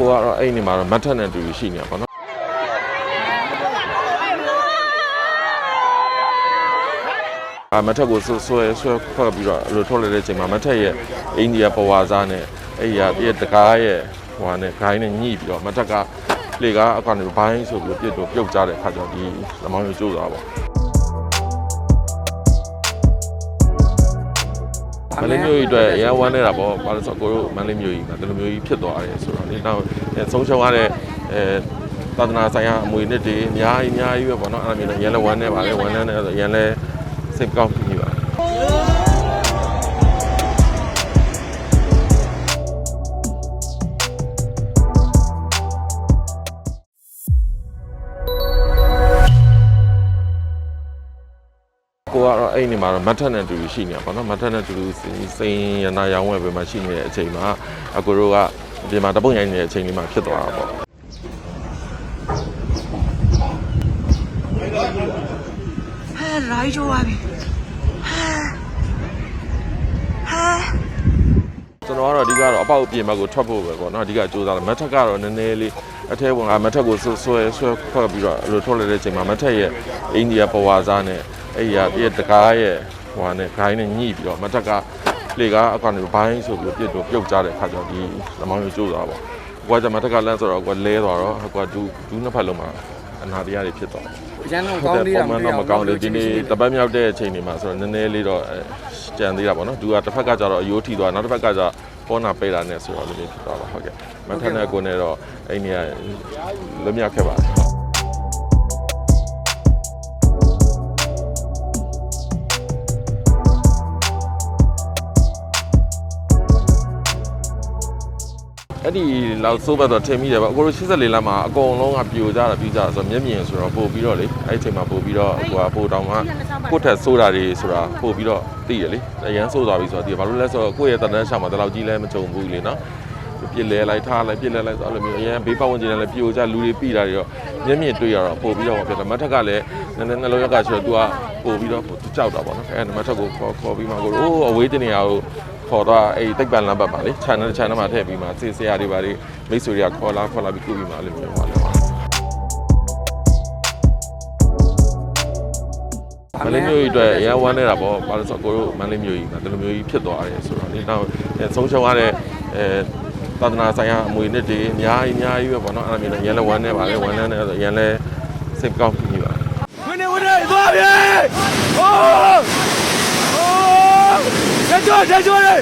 ကိုကတော့အဲ့ဒီမှာတော့မတ်ထက်နဲ့အတူတူရှိနေတာပေါ့နော်အမတ်ထက်ကိုဆွဆွဲဆွဲဖွက်ပြီးတော့အဲ့လိုထုတ်လိုက်တဲ့အချိန်မှာမတ်ထက်ရဲ့အိန္ဒိယပဝါစားနဲ့အဲ့ဒီကပြည့်တကားရဲ့ဟိုဟာနဲ့ဂိုင်းနဲ့ညှိပြီးတော့မတ်ထက်ကလေကားအကောင်တွေဘိုင်းဆိုပြီးပြစ်တော့ပြုတ်ကြတဲ့ခါကျတော့ဒီလမောင်းကိုကျိုးသွားပါ မန္တလေးမျိုးကြီးအတွက်အရန်ဝမ်းနေတာပေါ့ဘာလို့ဆိုတော့ကိုတို့မန္တလေးမျိုးကြီးမှာဒီလိုမျိုးကြီးဖြစ်သွားတယ်ဆိုတော့ဒီနောက်ဆုံးရှုံးရတဲ့အဲသာသနာဆိုင်ရာအမွေနှစ်တွေအများကြီးအများကြီးပဲပေါ့နော်အဲ့ဒါမျိုးလည်းအရန်လည်းဝမ်းနေပါလေဝမ်းနေတယ်ဆိုအရန်လည်းစိတ်ကောင်းပြီးပါ ကိုကတော့အဲ့ဒီမှာတော့မတ်ထက်နဲ့တူတူရှိနေတာပေါ့နော်မတ်ထက်နဲ့တူတူစိန်ရနာရောင်းဝယ်ပဲမှရှိနေတဲ့အချိန်မှာအကိုတို့ကအပြင်မှာတပုတ်ရိုင်းနေတဲ့အချိန်လေးမှာဖြစ်သွားတာပေါ့ဟဲ့ရိုက်ကြွားပြီဟာကျွန်တော်ကတော့အဓိကတော့အပေါက်အပြင်ဘက်ကိုထွက်ဖို့ပဲပေါ့နော်အဓိကစူးစမ်းတယ်မက်ထက်ကတော့နည်းနည်းလေးအထဲဝင်ကမက်ထက်ကိုဆွဲဆွဲဆွဲခွက်ပြီးတော့အဲ့လိုထွက်လာတဲ့အချိန်မှာမက်ထက်ရဲ့အိန္ဒိယပဝါစားနဲ့ အဲ့ဒီကပြည့်တကားရဲ့ဟိုဟာနဲ့ဂိုင်းနဲ့ညှိပြီးတော့မတ်ထက်ကလေကားအကောင်တွေဘိုင်းဆိုပြီးပြစ်တော့ပြုတ်ကြတဲ့ခါကျတော့ဒီလမောင်းကိုကျိုးသွားပါကိုကကြမတ်ထက်ကလန့်ဆိုတော့ကိုကလဲသွားတော့ကိုကဒူးဒူးနှစ်ဖက်လုံးမှာအနာတရားတွေဖြစ်သွားတယ်ရန်တော့ကောင်းသေးတာပုံမှန်တော့မကောင်းဘူးဒီနေ့တပတ်မြောက်တဲ့အချိန်တွေမှာဆိုတော့နည်းနည်းလေးတော့အဲကြံသေးတာပေါ့နော်သူကတစ်ဖက်ကကြတော့အယိုးထီသွားနောက်တစ်ဖက်ကကြပေါ်နာပေးတာနဲ့ဆိုတော့လည်းဖြစ်သွားပါဟုတ်ကဲ့မထက်နဲ့ကိုနဲ့တော့အဲ့နေရလွတ်မြောက်ခဲ့ပါတယ် အဲ့ဒီလောက်စိုးဘတ်တော့ထင်မိတယ်ပေါ့အကိုတို့84လမ်းမှာအကုန်လုံးကပြိုကြတာပြိုကြတာဆိုတော့မျက်မြင်ဆိုတော့ပို့ပြီးတော့လေအဲ့ဒီအချိန်မှာပို့ပြီးတော့ဟိုကပို့တောင်မှကိုယ့်ထက်စိုးတာတွေဆိုတာပို့ပြီးတော့သိရလေအရန်စိုးသွားပြီဆိုတော့ဒီဘာလို့လဲဆိုတော့ကိုယ့်ရဲ့တန်တန်းချမှာတလောက်ကြီးလဲမကြုံဘူးလေနော်ပြစ်လဲလိုက်ထားလိုက်ပြစ်လဲလိုက်ဆိုအဲ့လိုမျိုးအရန်ဘေးပတ်ဝန်းကျင်နဲ့လည်းပြိုကြလူတွေပြီးတာတွေတော့မျက်မြင်တွေ့ရတော့ပို့ပြီးတော့ပြတယ်မထက်ကလည်းနည်းနည်းနှလုံးရောက်ကဆိုတော့ तू ကပို့ပြီးတော့ကြောက်တာပေါ့နော်အဲ့ဒါမထက်ကိုခေါ်ခေါ်ပြီးမှကိုအိုးအဝေးတင်နေရကို ခေါ်တော့အဲ့တိတ်ပန်လမ်းဘက်ပါလေ channel channel မှာထည့်ပြီးမှစေဆရာတွေပါလေမိတ်ဆွေတွေကခေါ်လာခေါ်လာပြီးကုပြီးမှအဲ့လိုမျိုးပါလေမန္တလေးမျိုးကြီးအတွက်အရန်ဝမ်းနေတာပေါ့ဘာလို့ဆိုတော့ကိုတို့မန္တလေးမျိုးကြီးမှာဒီလိုမျိုးကြီးဖြစ်သွားတယ်ဆိုတော့ဒီနောက်ဆုံးရှုံးရတဲ့အဲသာသနာဆိုင်ရာအမွေနှစ်တွေအများကြီးအများကြီးပဲပေါ့နော်အဲ့လိုမျိုးလည်းအရန်လည်းဝမ်းနေပါလေဝမ်းနေတယ်ဆိုအရန်လည်းစိတ်ကောင်းပြီးပါဝင်နေဝင်နေသွားပြီဟိုးဟိုး တက်ကြွတက်ကြွလေ